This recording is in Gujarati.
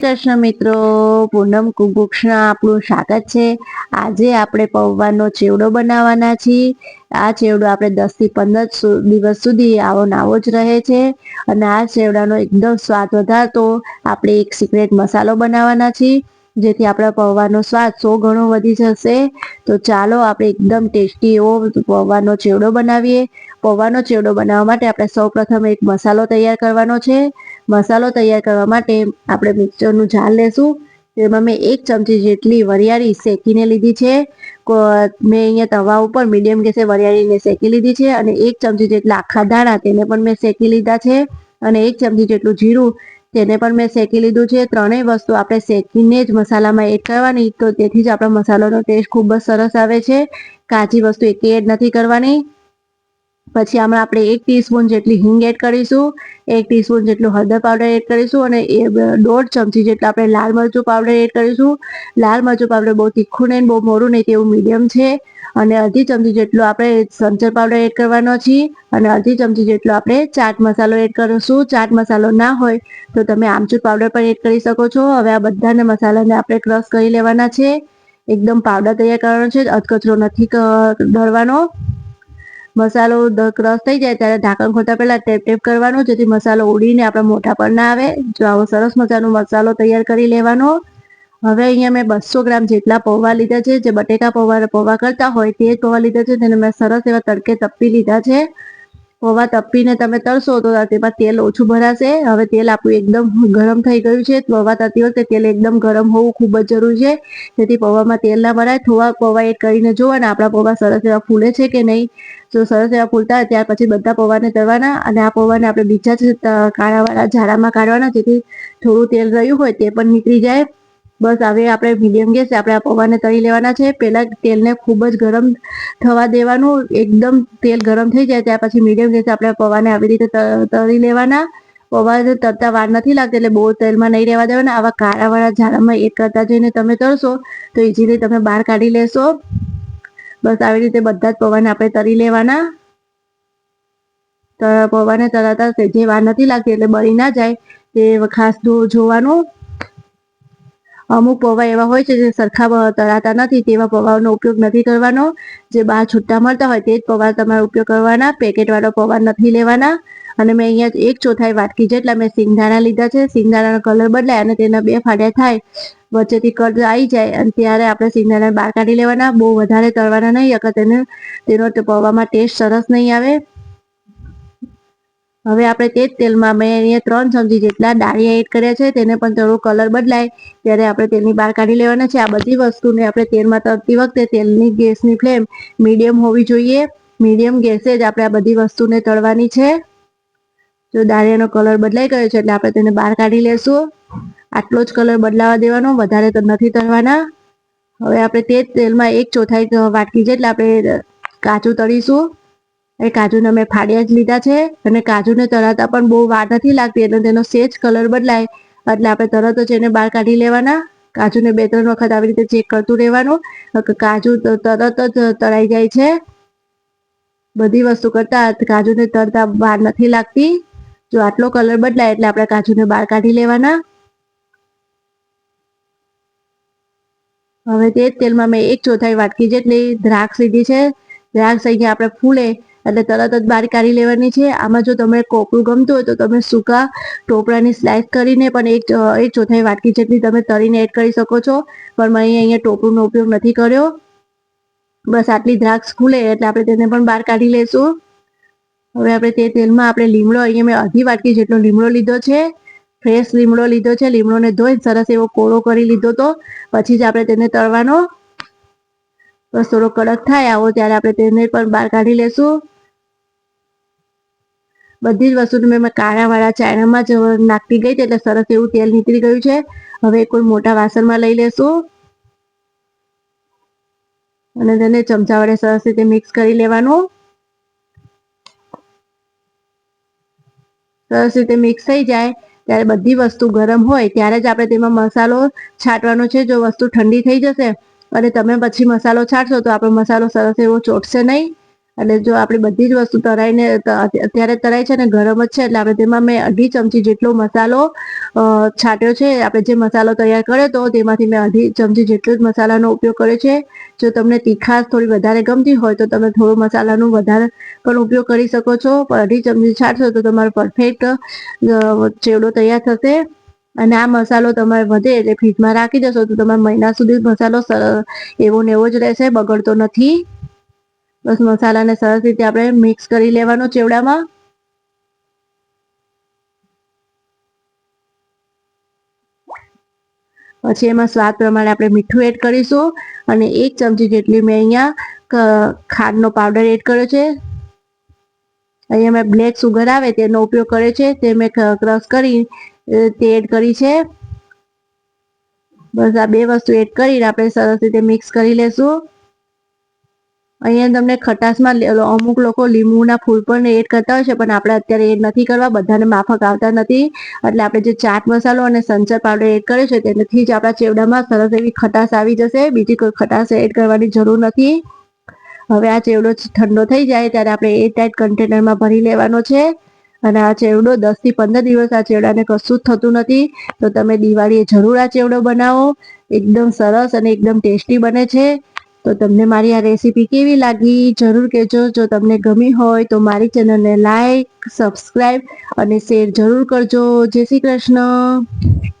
કૃષ્ણ મિત્રો, પૂનમ કુકબુક્સના આપણું સ્વાગત છે. આજે આપણે પૌવાનો ચેવડો બનાવવાના છીએ. આ ચેવડો આપણે દસથી પંદર દિવસ સુધી આવો નાવો જ રહે છે. અને આ ચેવડાનો એકદમ સ્વાદ વધારતો આપણે એક સિક્રેટ મસાલો બનાવવાના છીએ, જેથી આપણા પૌવાનો સ્વાદ સો ગણો વધી જશે. તો ચાલો આપણે એકદમ ટેસ્ટી એવો પૌવાનો ચેવડો બનાવીએ. પૌવાનો ચેવડો બનાવવા માટે આપણે સૌ પ્રથમ એક મસાલો તૈયાર કરવાનો છે. મસાલો તૈયાર કરવા માટે આપણે મિક્સરનું જાર લેશું. તેમાં મેં એક ચમચી જેટલી વરિયાળી શેકીને લીધી છે. મેં અહીંયા તવા ઉપર મીડિયમ ગેસે વરિયાળીને શેકી લીધી છે અને એક ચમચી જેટલા આખા દાણા તેને પણ મેં શેકી લીધા છે. અને એક ચમચી જેટલું જીરું તેને પણ મેં શેકી લીધું છે. ત્રણેય વસ્તુ આપણે શેકીને જ મસાલામાં એડ કરવાની. તો તેથી જ આપણા મસાલાનો ટેસ્ટ ખૂબ જ સરસ આવે છે. કાચી વસ્તુ એક એડ નથી કરવાની. પછી આમાં આપણે એક ટીસ્પૂન જેટલી હિંગ એડ કરીશું, એક ટીસ્પૂન જેટલું હળદર પાવડર એડ કરીશું અને એ દોઢ ચમચી જેટલું આપણે લાલ મરચું પાવડર એડ કરીશું. લાલ મરચું પાવડર બહુ તીખું નહીં બહુ મોડું નહીં તેવું મીડિયમ છે. અને અડધી ચમચી જેટલું આપણે સંચર પાવડર એડ કરવાનો છે અને અડધી ચમચી જેટલો આપણે ચાટ મસાલો એડ કરીશું. ચાટ મસાલો ના હોય તો તમે આમચૂર પાવડર પણ એડ કરી શકો છો. હવે આ બધાને મસાલાને આપણે ક્રશ કરી લેવાના છે. એકદમ પાવડર તૈયાર કરવાનો છે. અધકચરો નથી દળવાનો મસાલો ક્રશ થઈ જાય ત્યારે ઢાંકણ ખોલતા પહેલા ટેપ ટેપ કરવાનું, જેથી મસાલો ઉડીને આપણા મોઢા પર ના આવે. જો આવો સરસ મજાનો મસાલો તૈયાર કરી લેવાનો. હવે અહીંયા મેં બસો ગ્રામ જેટલા પૌવા લીધા છે. જે બટેકા પૌવા પૌવા કરતા હોય તે જ પૌવા લીધા છે. તેને મેં સરસ એવા તડકે તપી લીધા છે. પૌવા તપીને તમે તળશો તો તેમાં તેલ ઓછું ભરાશે. હવે તેલ આપણું એકદમ ગરમ થઈ ગયું છે. પૌવા તળતી વખતે તેલ એકદમ ગરમ હોવું ખૂબ જ જરૂરી છે. જેથી પૌવામાં તેલ ના ભરાય. થોડા પૌવા એડ કરીને જોવાના આપણા પૌવા સરસ એવા ફૂલે છે કે નહીં. જો સરસ એવા ફૂલતા ત્યાર પછી બધા પૌવાને તળવાના અને આ પૌવાને આપણે બીજા જ કાળાવાળા ઝાડામાં કાઢવાના. જેથી થોડું તેલ રહ્યું હોય તે પણ નીકળી જાય. બસ હવે આપણે મીડિયમ ગેસ, આપણે આ પૌવાને તળી લેવાના છે. પહેલાં તેલને ખૂબ જ ગરમ થવા દેવાનું. એકદમ તેલ ગરમ થઈ જાય ત્યાર પછી મીડિયમ ગેસ આપણે પૌવાને આવી રીતે તળી લેવાના. પૌવા તરતા વાર નથી લાગતી એટલે બહુ તેલમાં નહીં રહેવા દેવાના. આવા કાળાવાળા ઝાડામાં એક કરતા જઈને તમે તળશો તો ઇઝીલી તમે બહાર કાઢી લેશો. બસ આવી રીતે બધા જ પૌવાને આપણે તળી લેવાના. પૌવાને તળાતા જે વાર નથી લાગતી એટલે બળી ના જાય. તે ખાસ જોવાનું. અમુક પૌવા એવા હોય છે જે સરખા તળાતા નથી, તેવા પૌવાનો ઉપયોગ નથી કરવાનો. જે બહાર છૂટા મળતા હોય તે જ પૌવા તમારે ઉપયોગ કરવાના. પેકેટવાળો પૌવા નથી લેવાના. અને મેં અહીંયા એક ચોથાઈ વાટકી જેટલા મેં સિંગદાણા લીધા છે. સિંગદાણાનો કલર બદલાય અને તેના બે ફાડ્યા થાય. વચ્ચેથી કટ આવી જાય અને ત્યારે આપણે સિંગદાણા બહાર કાઢી લેવાના. બહુ વધારે તળવાના નહીં, અગર તેને તેનો પૌવામાં ટેસ્ટ સરસ નહીં આવે. હવે આપણે તે જ તેલમાં મેં અહીંયા ત્રણ ચમચી જેટલા ડાળિયા એડ કર્યા છે, તેને પણ થોડો કલર બદલાય. ત્યારે આપણે તેલની બહાર કાઢી લેવાના છે. આ બધી વસ્તુને આપણે તેલમાં તળતી વખતે તેલની ગેસની ફ્લેમ મીડિયમ હોવી જોઈએ. મીડિયમ ગેસે જ આપણે આ બધી વસ્તુને તળવાની છે. જો દાળિયાનો કલર બદલાઈ ગયો છે, એટલે આપણે તેને બહાર કાઢી લેશું. આટલો જ કલર બદલાવા દેવાનો, વધારે તો નથી તળવાના. હવે આપણે તે જ તેલમાં એક ચોથાઈ વાટકી જેટલા આપણે કાચું તળીશું. એ કાજુને મેં ફાડ્યા જ લીધા છે અને કાજુને તળાતા પણ બહુ વાર નથી લાગતી એટલે તેનો સેજ કલર બદલાય. એટલે આપણે તરત જ એને બહાર કાઢી લેવાના. કાજુને બે ત્રણ વખત આવી રીતે ચેક કરતું રહેવાનું. કાજુ તરત જ તળાઈ જાય છે. બધી વસ્તુ કરતા કાજુને તળતા વાર નથી લાગતી. જો આટલો કલર બદલાય એટલે આપણે કાજુને બહાર કાઢી લેવાના. હવે તે જ તેલમાં મેં એક ચોથાઈ વાટકી જેટલી દ્રાક્ષ લીધી છે. દ્રાક્ષ અહીંયા આપણે ફૂલે એટલે તરત જ બહાર કાઢી લેવાની છે. આમાં જો તમે કોપરું ગમતું હોય તો તમે સૂકા ટોપરાની સ્લાઇસ કરીને પણ એક એક ચોથાઈ વાટકી જેટલી તમે તળીને એડ કરી શકો છો. પણ મેં અહીંયા ટોપરુંનો ઉપયોગ નથી કર્યો. બસ આટલી દ્રાક્ષ ખુલે એટલે આપણે તેને પણ બહાર કાઢી લઈશું હવે આપણે તે તેલમાં આપણે લીમડો, અહીંયા મેં અડધી વાટકી જેટલો લીમડો લીધો છે. ફ્રેશ લીમડો લીધો છે. લીમડોને ધોઈ સરસ એવો કોળો કરી લીધો તો પછી જ આપણે તેને તળવાનો. બસ થોડો કડક થાય, આવો ત્યારે આપણે તેને પણ બહાર કાઢી લેશું. બધી જ વસ્તુને મેં કાળાવાળા ચાયણામાં જ નાખતી ગઈ એટલે સરસ એવું તેલ નીકળી ગયું છે. હવે કોઈ મોટા વાસણમાં લઈ લેશું. અને તેને ચમચા વડે સરસ રીતે મિક્સ કરી લેવાનું. સરસ રીતે મિક્સ થઈ જાય, ત્યારે બધી વસ્તુ ગરમ હોય, ત્યારે જ આપણે તેમાં મસાલો છાંટવાનો છે. જો વસ્તુ ઠંડી થઈ જશે અને તમે પછી મસાલો છાંટશો તો આપણો મસાલો સરસ એવો ચોટશે નહીં. એટલે જો આપણી બધી જ વસ્તુ તરાઈને અત્યારે તરાઈ છે ને ગરમ જ છે એટલે આપણે તેમાં મેં અઢી ચમચી જેટલો મસાલો છાંટ્યો છે. આપણે જે મસાલો તૈયાર કર્યો તો તેમાંથી મેં અઢી ચમચી જેટલો જ મસાલાનો ઉપયોગ કર્યો છે. જો તમને તીખાશ થોડી વધારે ગમતી હોય તો તમે થોડો મસાલાનો વધારે પણ ઉપયોગ કરી શકો છો. પણ અઢી ચમચી છાંટશો તો તમારો પરફેક્ટ ચેવડો તૈયાર થશે. અને આ મસાલો તમારે વધે એટલે ફ્રીજમાં રાખી દેશો તો તમારે મહિના સુધી મસાલો એવો ને એવો જ રહેશે, બગડતો નથી. બસ મસાલાને સરસ રીતે આપણે મિક્સ કરી લેવાનો ચેવડામાં. પછી એમાં સ્વાદ પ્રમાણે આપણે મીઠું એડ કરીશું અને એક ચમચી જેટલી મેં અહીંયા ખાંડનો પાવડર એડ કર્યો છે. અહીંયા મેં બ્લેક સુગર આવે તેનો ઉપયોગ કર્યો છે તે મેં ક્રશ કરી તે એડ કરી છે. બસ આ બે વસ્તુ એડ કરીને આપણે સરસ રીતે મિક્સ કરી લેશું. અહીંયા તમને ખટાશમાં અમુક લોકો લીંબુના ફૂલ પણ એડ કરતા હોય છે, પણ આપણે અત્યારે એડ નથી કરવા, બધાને માફક આવતા નથી. એટલે આપણે જે ચાટ મસાલો અને સંચર પાવડર એડ કર્યો છે, તેનાથી જ આપણા ચેવડામાં સરસ એવી ખટાશ આવી જશે. બીજી કોઈ ખટાશ એડ કરવાની જરૂર નથી. હવે આ ચેવડો ઠંડો થઈ જાય, ત્યારે આપણે એ ટાઈટ કન્ટેનરમાં ભરી લેવાનો છે. અને આ ચેવડો દસથી પંદર દિવસ આ ચેવડાને કશું જ થતું નથી. તો તમે દિવાળીએ જરૂર આ ચેવડો બનાવો. એકદમ સરસ અને એકદમ ટેસ્ટી બને છે. તો તમને મારી આ રેસીપી કેવી લાગી જરૂર કહેજો. જો તમને ગમી હોય તો મારી ચેનલને લાઈક, સબસ્ક્રાઈબ અને શેર જરૂર કરજો. જય શ્રી કૃષ્ણ.